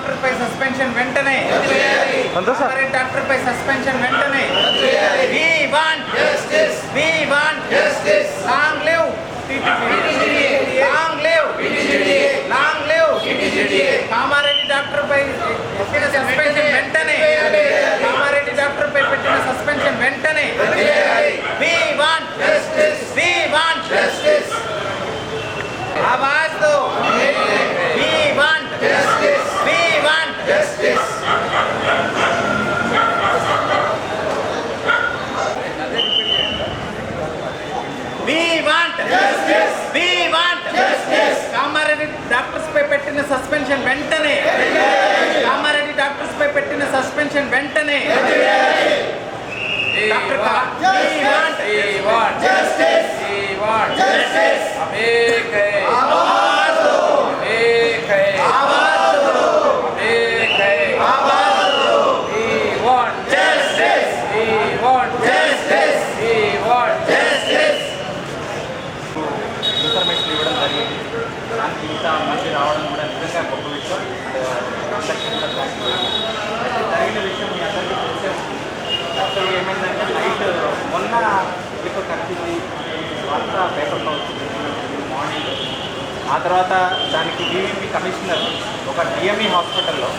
డాక్టర్పై suspension వెంటనే. డాక్టర్పై suspension వెంటనే. We want justice we want justice long live. Long live. Long live. Kamareddy డాక్టర్పై పెట్టిన suspension వెంటనే. కామారెడ్డి డాక్టర్పై పెట్టిన సస్పెన్షన్ వెంటనే. We want justice we want justice Awaaz we want we want Kamareddy doctors పై పెట్టిన suspension వెంటనే. కామారెడ్డి డాక్టర్స్ పై పెట్టిన సస్పెన్షన్ వెంటనే. డాక్టర్ జరిగిన విషయం మీ అందరికీ తెలిసే ఉంటుంది యాక్చువల్గా ఏమైందంటే నైట్ మొన్న ఇప్పుడు కనిపించింది వార్త పేపర్లో వచ్చింది మార్నింగ్ ఆ తర్వాత దానికి బీవీపీ కమిషనర్ ఒక డిఎంఈ హాస్పిటల్లో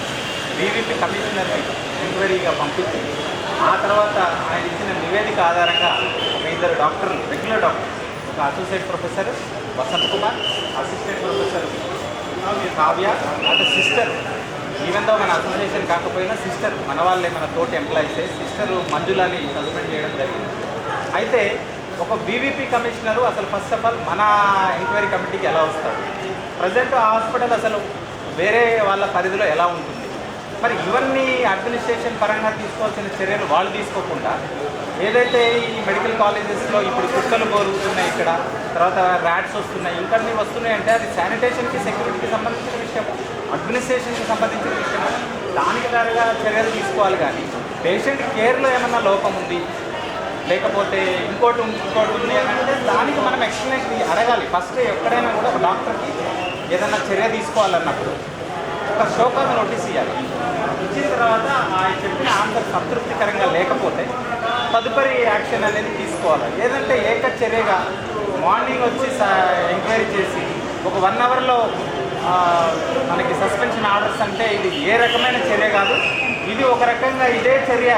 బీవీపీ కమిషనర్ని ఎంక్వైరీగా పంపించి ఆ తర్వాత ఆయన ఇచ్చిన నివేదిక ఆధారంగా ఒక ఇద్దరు డాక్టర్లు రెగ్యులర్ డాక్టర్ ఒక associate professor Vasant Kumar assistant professor Kavya అంటే సిస్టర్ ఈవెన్ దో మన అసోసియేషన్ కాకపోయినా సిస్టర్ మన వాళ్ళే మన తోటి ఎంప్లాయీసే సిస్టర్ మంజులని సస్పెండ్ చేయడం జరిగింది. అయితే ఒక బీవీపీ కమిషనరు అసలు ఫస్ట్ ఆఫ్ ఆల్ మన ఎంక్వైరీ కమిటీకి ఎలా వస్తారు? ప్రజెంట్ ఆ హాస్పిటల్ అసలు వేరే వాళ్ళ పరిధిలో ఎలా ఉంటుంది? మరి ఇవన్నీ అడ్మినిస్ట్రేషన్ పరంగా తీసుకోవాల్సిన చర్యలు వాళ్ళు తీసుకోకుండా ఏదైతే ఈ మెడికల్ కాలేజెస్లో ఇప్పుడు కుక్కలు బోరుగుతున్నాయి ఇక్కడ తర్వాత ర్యాట్స్ వస్తున్నాయి ఇంకా అన్నీ వస్తున్నాయి అంటే అది శానిటేషన్కి సెక్యూరిటీకి సంబంధించిన విషయం అడ్మినిస్ట్రేషన్కి సంబంధించిన విషయం దానికి దారిగా చర్యలు తీసుకోవాలి కానీ పేషెంట్ కేర్లో ఏమన్నా లోపం ఉంది లేకపోతే ఇంకోటి ఉంది, ఇంకోటి ఉంది అని అంటే దానికి మనం ఎక్స్ప్లెనేషన్ అడగాలి. ఫస్ట్ ఎక్కడైనా కూడా ఒక డాక్టర్కి ఏదైనా చర్య తీసుకోవాలన్నప్పుడు ఒక షోకాజ్ నోటీస్ ఇవ్వాలి వచ్చిన తర్వాత ఆయన చెప్పిన ఆన్సర్ సంతృప్తికరంగా లేకపోతే తదుపరి యాక్షన్ అనేది తీసుకోవాలి. లేదంటే ఏక చర్యగా మార్నింగ్ వచ్చి ఎంక్వైరీ చేసి ఒక వన్ అవర్లో మనకి సస్పెన్షన్ ఆర్డర్స్ అంటే ఇది ఏ రకమైన చర్య కాదు. ఇది ఒక రకంగా ఇదే చర్య.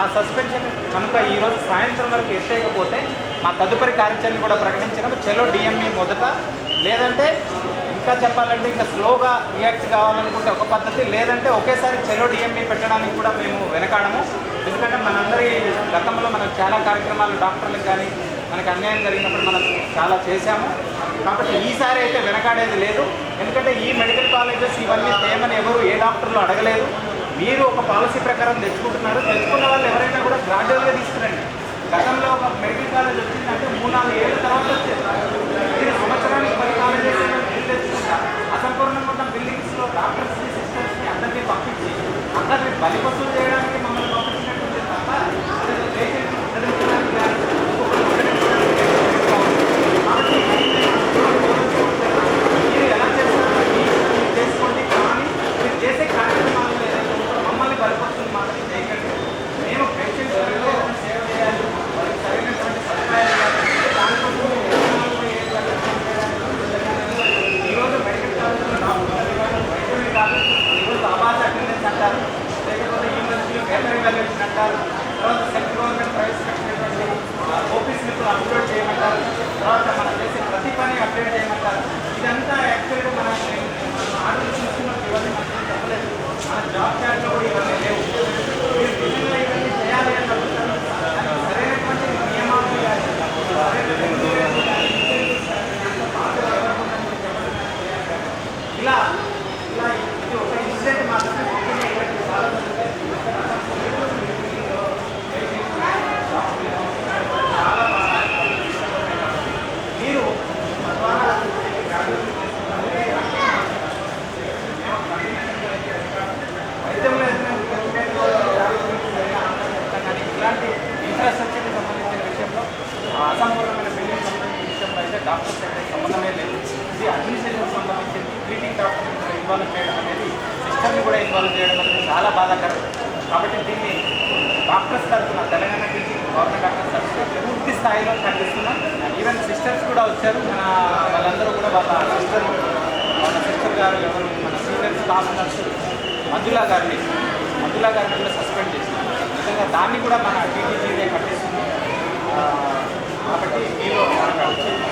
ఆ సస్పెన్షన్ కనుక ఈరోజు సాయంత్రం వరకు ఎత్తేయకపోతే మా తదుపరి కార్యాచరణ కూడా ప్రకటించడం చెలో డిఎంఈ మొదట లేదంటే ఇంకా చెప్పాలంటే ఇంకా స్లోగా రియాక్ట్ కావాలనుకుంటే ఒక పద్ధతి లేదంటే ఒకేసారి చెలో డిఎంఈ పెట్టడానికి కూడా మేము వెనకాడము. ఎందుకంటే మనందరి గతంలో మనం చాలా కార్యక్రమాలు డాక్టర్లకు కానీ మనకి అన్యాయం జరిగినప్పుడు మనం చాలా చేశాము. కాబట్టి ఈసారి అయితే వెనకాడేది లేదు. ఎందుకంటే ఈ మెడికల్ కాలేజెస్ ఇవన్నీ తేమని ఎవరు ఏ డాక్టర్లు అడగలేదు. మీరు ఒక పాలసీ ప్రకారం తెచ్చుకుంటున్నారు. తెచ్చుకున్న వాళ్ళు ఎవరైనా కూడా గ్రాడ్యువల్గా తీసుకురండి. గతంలో ఒక మెడికల్ కాలేజ్ వచ్చిందంటే మూడు నాలుగు ఏళ్ళ తర్వాత Valeu, pastor. వచ్చారు. మన వాళ్ళందరూ కూడా వాళ్ళ సిస్టర్ వాళ్ళ సిస్టర్ గారు ఎవరు? మన సీనియర్ స్టాఫ్ నర్సు మంజులా గారిని మధులా గారిని కూడా సస్పెండ్ చేసినారు నిజంగా దాన్ని కూడా మన టీటీజీనే కట్టేస్తుంది కాబట్టి మీలో మాట్లాడుతుంది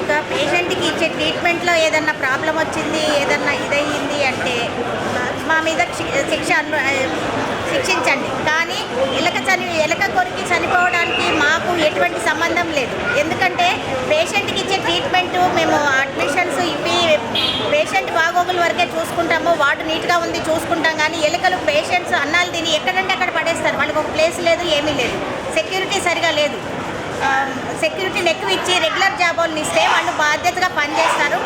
ఇంకా పేషెంట్కి ఇచ్చే ట్రీట్మెంట్లో ఏదన్నా ప్రాబ్లం వచ్చింది ఏదన్నా ఇదయ్యింది అంటే మా- మీద శిక్ష శిక్షించండి. కానీ ఎలక చని ఎలక కొరికి చనిపోవడానికి మాకు ఎటువంటి సంబంధం లేదు. ఎందుకంటే పేషెంట్కి ఇచ్చే ట్రీట్మెంట్ మేము అడ్మిషన్స్ ఇవి పేషెంట్ బాగోగుల వరకే చూసుకుంటాము వార్డు నీట్గా ఉంది చూసుకుంటాం కానీ ఎలుకలు పేషెంట్స్ అన్నాలు తిని ఎక్కడంటే అక్కడ పడేస్తారు. వాళ్ళకి ఒక ప్లేస్ లేదు ఏమీ లేదు. సెక్యూరిటీ సరిగా లేదు. Um, సెక్యూరిటీని ఎక్కువ ఇచ్చి రెగ్యులర్ జాబ్ వాళ్ళని ఇస్తే వాళ్ళు బాధ్యతగా పనిచేస్తారు.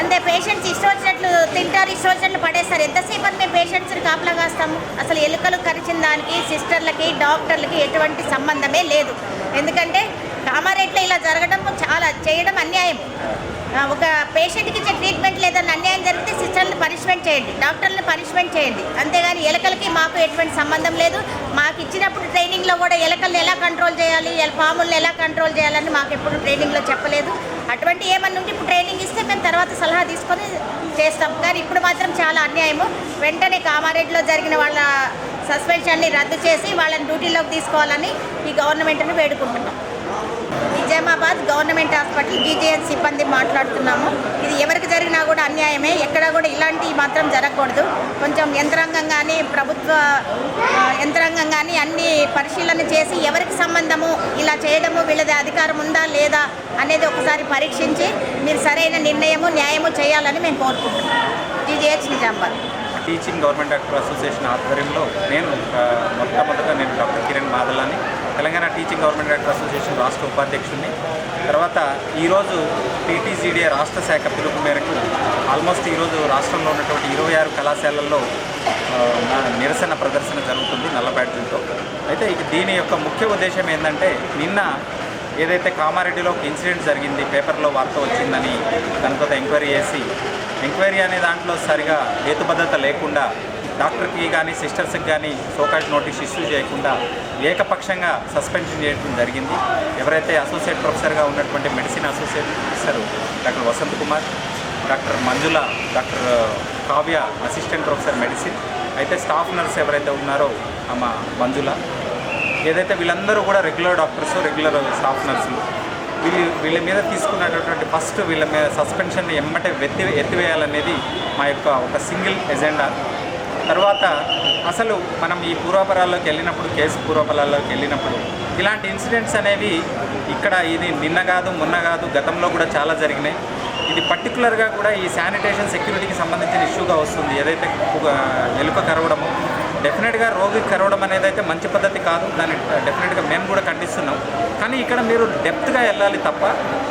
అంతే పేషెంట్స్ ఇష్టం వచ్చినట్లు తింటారు ఇష్టం వచ్చినట్లు పడేస్తారు. ఎంతసేపు అని మేము పేషెంట్స్ని కాపలా కాస్తాము? అసలు ఎలుకలు కరిచిన దానికి సిస్టర్లకి డాక్టర్లకి ఎటువంటి సంబంధమే లేదు. ఎందుకంటే కామారెడ్డిలో ఇలా జరగడం చాలా చేయడం అన్యాయం. ఒక పేషెంట్కి ఇచ్చే ట్రీట్మెంట్ లేదన్న అన్యాయం జరిగితే సిస్టర్ని పనిష్మెంట్ చేయండి. డాక్టర్ని పనిష్మెంట్ చేయండి. అంతేగాని ఎలకలకి మాకు ఎటువంటి సంబంధం లేదు. మాకు ఇచ్చినప్పుడు ట్రైనింగ్లో కూడా ఎలకల్ని ఎలా కంట్రోల్ చేయాలి పాములను ఎలా కంట్రోల్ చేయాలని మాకు ఎప్పుడు ట్రైనింగ్లో చెప్పలేదు. అటువంటి ఏమన్నా ఉంటే ఇప్పుడు ట్రైనింగ్ ఇస్తే మేము తర్వాత సలహా తీసుకొని చేస్తాం. కానీ ఇప్పుడు మాత్రం చాలా అన్యాయము. వెంటనే కామారెడ్డిలో జరిగిన వాళ్ళ సస్పెన్షన్ని రద్దు చేసి వాళ్ళని డ్యూటీలోకి తీసుకోవాలని ఈ గవర్నమెంట్ని వేడుకుంటున్నాం. నిజామాబాద్ గవర్నమెంట్ హాస్పిటల్ జీజేఎస్ సిబ్బంది మాట్లాడుతున్నాము. ఇది ఎవరికి జరిగినా కూడా అన్యాయమే. ఎక్కడ కూడా ఇలాంటివి మాత్రం జరగకూడదు. కొంచెం యంత్రాంగం కానీ ప్రభుత్వ యంత్రాంగం కానీ అన్ని పరిశీలన చేసి ఎవరికి సంబంధము ఇలా చేయడము వీళ్ళది అధికారం ఉందా లేదా అనేది ఒకసారి పరీక్షించి మీరు సరైన నిర్ణయము న్యాయము చేయాలని మేము కోరుకుంటున్నాం. GJH Nizamabad. Teaching government doctor association ఆధ్వర్యంలో నేను మొట్టమొదట నేను doctor Kiran మాదలాని Telangana teaching government doctor association రాష్ట్ర ఉపాధ్యక్షుడిని తర్వాత ఈరోజు టీటీసీడీఏ రాష్ట్ర శాఖ పిలుపు మేరకు ఆల్మోస్ట్ ఈరోజు రాష్ట్రంలో ఉన్నటువంటి ఇరవై ఆరు కళాశాలల్లో నా నిరసన ప్రదర్శన జరుగుతుంది నల్లబ్యాడ్జీతో అయితే ఇక దీని యొక్క ముఖ్య ఉద్దేశం ఏంటంటే నిన్న ఏదైతే కామారెడ్డిలో ఒక ఇన్సిడెంట్ జరిగింది పేపర్లో వార్త వచ్చిందని దాని తర్వాత ఎంక్వైరీ చేసి ఎంక్వైరీ అనే దాంట్లో సరిగా హేతుబద్ధత లేకుండా డాక్టర్కి కానీ సిస్టర్స్కి కానీ సోకాట్ నోటీస్ ఇష్యూ చేయకుండా ఏకపక్షంగా సస్పెన్షన్ చేయడం జరిగింది. ఎవరైతే అసోసియేట్ ప్రొఫెసర్గా ఉన్నటువంటి medicine associate professor doctor Vasant Kumar doctor Manjula doctor Kavya assistant professor medicine అయితే స్టాఫ్ నర్స్ ఎవరైతే ఉన్నారో ఆమె మంజుల ఏదైతే వీళ్ళందరూ కూడా రెగ్యులర్ డాక్టర్స్ రెగ్యులర్ స్టాఫ్ నర్సులు వీళ్ళు వీళ్ళ మీద తీసుకున్నటువంటి ఫస్ట్ వీళ్ళ మీద సస్పెన్షన్ ఎమ్మటే ఎత్తి ఎత్తివేయాలనేది మా యొక్క ఒక సింగిల్ ఎజెండా. తర్వాత అసలు మనం ఈ పూర్వపరాల్లోకి వెళ్ళినప్పుడు కేసు పూర్వపరాల్లోకి వెళ్ళినప్పుడు ఇలాంటి ఇన్సిడెంట్స్ అనేవి ఇక్కడ ఇది నిన్న కాదు మొన్న కాదు గతంలో కూడా చాలా జరిగినాయి. ఇది పర్టికులర్గా కూడా ఈ శానిటేషన్ సెక్యూరిటీకి సంబంధించిన ఇష్యూగా వస్తుంది. ఏదైతే ఎలుక కరవడము డెఫినెట్గా రోగికి కరవడం అనేది అయితే మంచి పద్ధతి కాదు. దాన్ని డెఫినెట్గా మేము కూడా ఖండిస్తున్నాం. కానీ ఇక్కడ మీరు డెప్త్గా వెళ్ళాలి తప్ప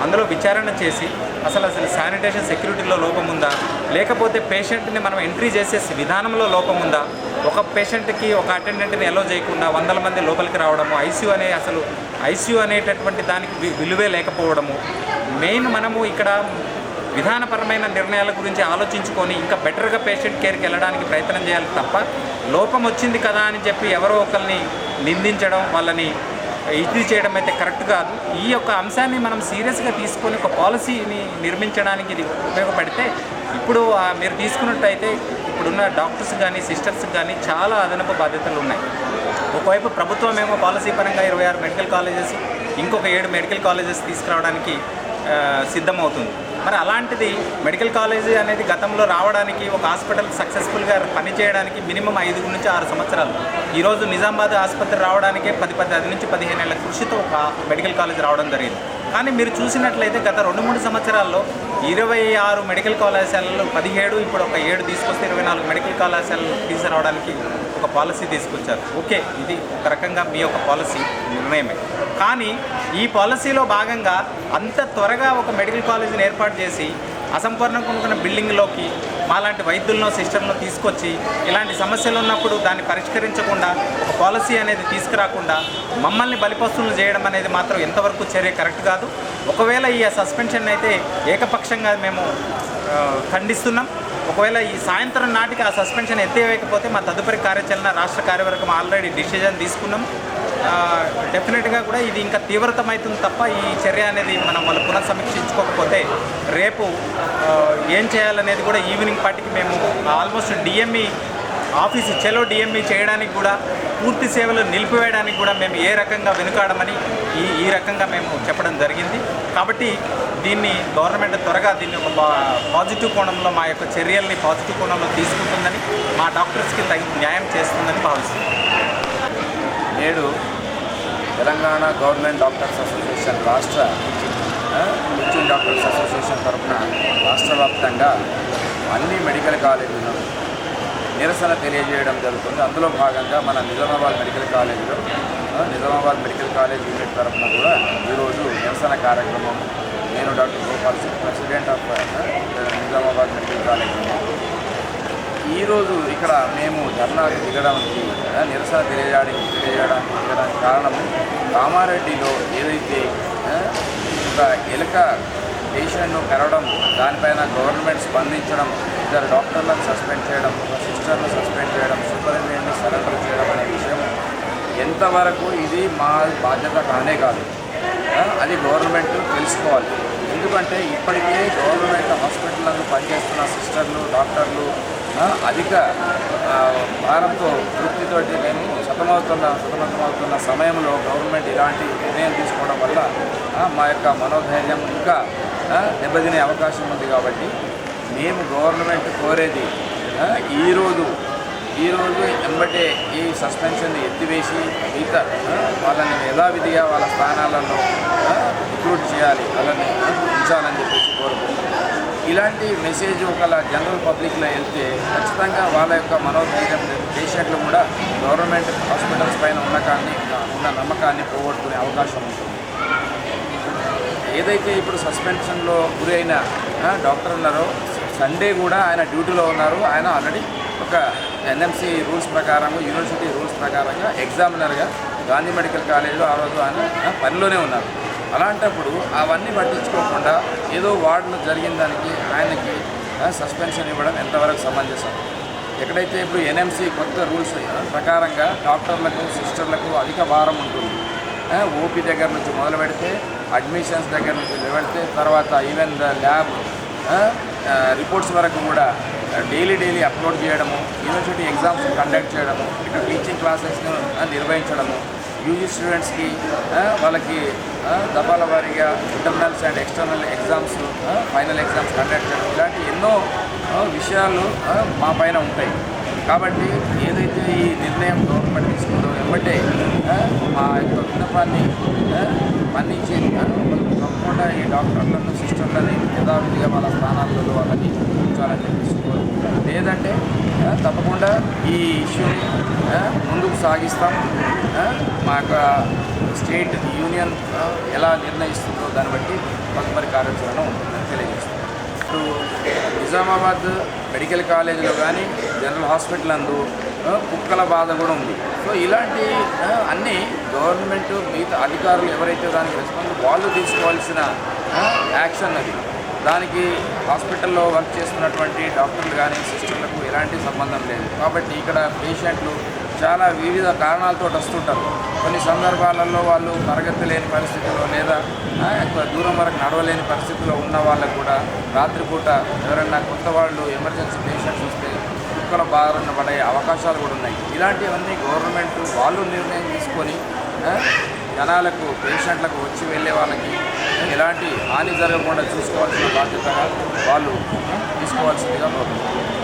అందులో విచారణ చేసి అసలు అసలు శానిటేషన్ సెక్యూరిటీలో లోపం ఉందా? లేకపోతే పేషెంట్ని మనం ఎంట్రీ చేసే విధానంలో లోపం ఉందా? ఒక పేషెంట్కి ఒక అటెండెంట్ని ఎలో చేయకుండా వందల మంది లోపలికి రావడము ఐసీయూ అనే అసలు ఐసీయూ అనేటటువంటి దానికి వి- విలువే లేకపోవడము మెయిన్ మనము ఇక్కడ విధానపరమైన నిర్ణయాల గురించి ఆలోచించుకొని ఇంకా బెటర్గా పేషెంట్ కేర్కి వెళ్ళడానికి ప్రయత్నం చేయాలి తప్ప లోపం వచ్చింది కదా అని చెప్పి ఎవరో ఒకరిని నిందించడం వాళ్ళని ఇది చేయడం అయితే కరెక్ట్ కాదు. ఈ యొక్క అంశాన్ని మనం సీరియస్గా తీసుకొని ఒక పాలసీని నిర్మించడానికి ఇది ఉపయోగపడితే ఇప్పుడు మీరు తీసుకున్నట్టయితే ఇప్పుడున్న డాక్టర్స్ కానీ సిస్టర్స్ కానీ చాలా అదనపు బాధ్యతలు ఉన్నాయి. ఒకవైపు ప్రభుత్వం ఏమో పాలసీ పరంగా ఇరవై ఆరు మెడికల్ కాలేజెస్ ఇంకొక ఏడు మెడికల్ కాలేజెస్ తీసుకురావడానికి సిద్ధమవుతుంది. మరి అలాంటిది మెడికల్ కాలేజీ అనేది గతంలో రావడానికి ఒక హాస్పిటల్ సక్సెస్ఫుల్గా పనిచేయడానికి మినిమం ఐదు నుంచి ఆరు సంవత్సరాలు. ఈరోజు నిజామాబాద్ ఆసుపత్రి రావడానికే పది పది అది నుంచి పదిహేను ఏళ్ళ కృషితో ఒక మెడికల్ కాలేజ్ రావడం జరిగింది. కానీ మీరు చూసినట్లయితే గత రెండు మూడు సంవత్సరాల్లో ఇరవై ఆరు మెడికల్ కళాశాలలు పదిహేడు ఇప్పుడు ఒక ఏడు తీసుకొస్తే ఇరవై నాలుగు మెడికల్ కళాశాలలు తీసుకురావడానికి ఒక పాలసీ తీసుకొచ్చారు. ఓకే ఇది ఒక రకంగా మీ యొక్క పాలసీ నిర్ణయమే. కానీ ఈ పాలసీలో భాగంగా అంత త్వరగా ఒక మెడికల్ కాలేజీని ఏర్పాటు చేసి అసంపూర్ణంగా ఉన్న బిల్డింగ్లోకి మాలాంటి వైద్యులను సిస్టర్లను తీసుకొచ్చి ఇలాంటి సమస్యలు ఉన్నప్పుడు దాన్ని పరిష్కరించకుండా ఒక పాలసీ అనేది తీసుకురాకుండా మమ్మల్ని బలిపస్తులు చేయడం అనేది మాత్రం ఎంతవరకు చర్య కరెక్ట్ కాదు. ఒకవేళ ఈ సస్పెన్షన్ అయితే ఏకపక్షంగా మేము ఖండిస్తున్నాం. ఒకవేళ ఈ సాయంత్రం నాటికి ఆ సస్పెన్షన్ ఎత్తేయకపోతే మా తదుపరి కార్యాచరణ రాష్ట్ర కార్యవర్గం ఆల్రెడీ డిసిజన్ తీసుకున్నాం. డెఫినెట్గా కూడా ఇది ఇంకా తీవ్రతమవుతుంది తప్ప ఈ చర్య అనేది మనం వాళ్ళు పునఃసమీక్షించుకోకపోతే రేపు ఏం చేయాలనేది కూడా ఈవినింగ్ పార్టీకి మేము ఆల్మోస్ట్ డిఎంఈ ఆఫీస్ చెలో డిఎంఈ చేయడానికి కూడా పూర్తి సేవలు నిలిపివేయడానికి కూడా మేము ఏ రకంగా వెనుకాడమని ఈ ఈ రకంగా మేము చెప్పడం జరిగింది. కాబట్టి దీన్ని గవర్నమెంట్ త్వరగా దీన్ని ఒక పాజిటివ్ కోణంలో మా యొక్క చర్యల్ని పాజిటివ్ కోణంలో తీసుకుంటుందని మా డాక్టర్స్కి తగిన న్యాయం చేస్తుందని భావిస్తున్నాం. నేడు తెలంగాణ గవర్నమెంట్ డాక్టర్స్ అసోసియేషన్ రాష్ట్ర ఆ, డాక్టర్స్ అసోసియేషన్ తరఫున రాష్ట్ర వ్యాప్తంగా అన్ని మెడికల్ కాలేజీలను నిరసన తెలియజేయడం జరుగుతుంది. అందులో భాగంగా మన నిజామాబాద్ మెడికల్ కాలేజీలో నిజామాబాద్ మెడికల్ కాలేజ్ యూనిట్ తరఫున కూడా ఈరోజు నిరసన కార్యక్రమం నేను doctor Gopal Singh president of Nizamabad medical college ఈరోజు ఇక్కడ మేము ధర్నాకు దిగడానికి నిరసన తెలియజేయడానికి తెలియజేయడానికి దిగడానికి కారణం కామారెడ్డిలో ఏదైతే ఒక ఎలుక పేషెంట్ను కరవడం దానిపైన గవర్నమెంట్ స్పందించడం ఇద్దరు డాక్టర్లను సస్పెండ్ చేయడం ఒక సిస్టర్ను సస్పెండ్ చేయడం సూపరింటెండెంట్ని సరెండర్ చేయడం అనే విషయం ఎంతవరకు ఇది మా బాధ్యత కానే కాదు. అది గవర్నమెంట్ తెలుసుకోవాలి. ఎందుకంటే ఇప్పటికే గవర్నమెంట్ హాస్పిటల్లో పనిచేస్తున్న సిస్టర్లు డాక్టర్లు అధిక భారంతో వృత్తితోటి మేము సతమవుతున్న సతమతమవుతున్న సమయంలో గవర్నమెంట్ ఇలాంటి నిర్ణయం తీసుకోవడం వల్ల మా యొక్క మనోధైర్యం ఇంకా దెబ్బతినే అవకాశం ఉంది కాబట్టి మేము గవర్నమెంట్ కోరేది ఈరోజు ఈరోజు ఎంబటే ఈ సస్పెన్షన్ ఎత్తివేసి మిగతా వాళ్ళని యథావిధిగా వాళ్ళ స్థానాలలో రిక్రూట్ చేయాలి వాళ్ళని ఉంచాలని చెప్పేసి ఇలాంటి మెసేజ్ ఒకలా జనరల్ పబ్లిక్లో వెళ్తే ఖచ్చితంగా వాళ్ళ యొక్క మనోధైర్యం పేషెంట్లు కూడా గవర్నమెంట్ హాస్పిటల్స్ పైన ఉన్న కానీ ఉన్న నమ్మకాన్ని పోగొట్టుకునే అవకాశం ఉంటుంది. ఏదైతే ఇప్పుడు సస్పెన్షన్లో గురి అయిన డాక్టర్ ఉన్నారో సండే కూడా ఆయన డ్యూటీలో ఉన్నారు. ఆయన ఆల్రెడీ ఒక ఎన్ఎంసి రూల్స్ ప్రకారంగా యూనివర్సిటీ రూల్స్ ప్రకారంగా ఎగ్జామినర్గా గాంధీ మెడికల్ కాలేజీలో ఆ రోజు ఆయన ఆ, పనిలోనే ఉన్నారు. అలాంటప్పుడు అవన్నీ పట్టించుకోకుండా ఏదో వార్డులో జరిగిన దానికి ఆయనకి సస్పెన్షన్ ఇవ్వడం ఎంతవరకు సమంజసం? ఎక్కడైతే ఇప్పుడు ఎన్ఎంసి కొత్త రూల్స్ ప్రకారంగా డాక్టర్లకు సిస్టర్లకు అధిక భారం ఉంటుంది. ఓపీ దగ్గర నుంచి మొదలు పెడితే అడ్మిషన్స్ దగ్గర నుంచి పెడితే తర్వాత ఈవెన్ ద ల్యాబ్ రిపోర్ట్స్ వరకు కూడా డైలీ డైలీ అప్లోడ్ చేయడము యూనివర్సిటీ ఎగ్జామ్స్ కండక్ట్ చేయడము ఇటు టీచింగ్ క్లాసెస్ను నిర్వహించడము యూజీ స్టూడెంట్స్కి వాళ్ళకి దఫాల వారీగా internals and external exams final exams conduct చేయడం. ఇలాంటి ఎన్నో విషయాలు మా పైన ఉంటాయి. కాబట్టి ఏదైతే ఈ నిర్ణయం గవర్నమెంట్ తీసుకుందో వెంబటే మా యొక్క విన్నపాన్ని మన్నించి తప్పకుండా ఈ డాక్టర్లను సిస్టర్లని యథావిధిగా వాళ్ళ స్థానాలలో వాళ్ళని ఉంచాలని చెప్పేసి లేదంటే తప్పకుండా ఈ ఇష్యూని ముందుకు సాగిస్తాం. మా యొక్క స్టేట్ యూనియన్ ఎలా నిర్ణయిస్తుందో దాన్ని బట్టి తదుపరి కార్యాచరణ ఉంటుందని తెలియజేస్తాం ఇప్పుడు నిజామాబాద్ మెడికల్ కాలేజీలో కానీ జనరల్ హాస్పిటల్ అందు కుక్కల బాధ కూడా ఉంది. సో ఇలాంటి అన్నీ గవర్నమెంట్ మిగతా అధికారులు ఎవరైతే దానికి రెస్పాన్స్ వాళ్ళు తీసుకోవాల్సిన యాక్షన్ అది. దానికి హాస్పిటల్లో వర్క్ చేస్తున్నటువంటి డాక్టర్లు కానీ సిస్టర్లకు ఎలాంటి సంబంధం లేదు. కాబట్టి ఇక్కడ పేషెంట్లు చాలా వివిధ కారణాలతో వస్తుంటారు. కొన్ని సందర్భాలలో వాళ్ళు తరగతి పరిస్థితుల్లో లేదా ఎక్కువ దూరం వరకు నడవలేని పరిస్థితిలో ఉన్న వాళ్ళకు కూడా రాత్రిపూట ఎవరైనా కొత్త వాళ్ళు ఎమర్జెన్సీ పేషెంట్స్ వస్తే కుక్కల బారిన పడే అవకాశాలు కూడా ఉన్నాయి. ఇలాంటివన్నీ గవర్నమెంట్ వాళ్ళు నిర్ణయం తీసుకొని జనాలకు పేషెంట్లకు వచ్చి వెళ్ళే వాళ్ళకి ఎలాంటి హాని జరగకుండా చూసుకోవాల్సిన బాధ్యతగా వాళ్ళు తీసుకోవాల్సిందిగా ప్రభుత్వం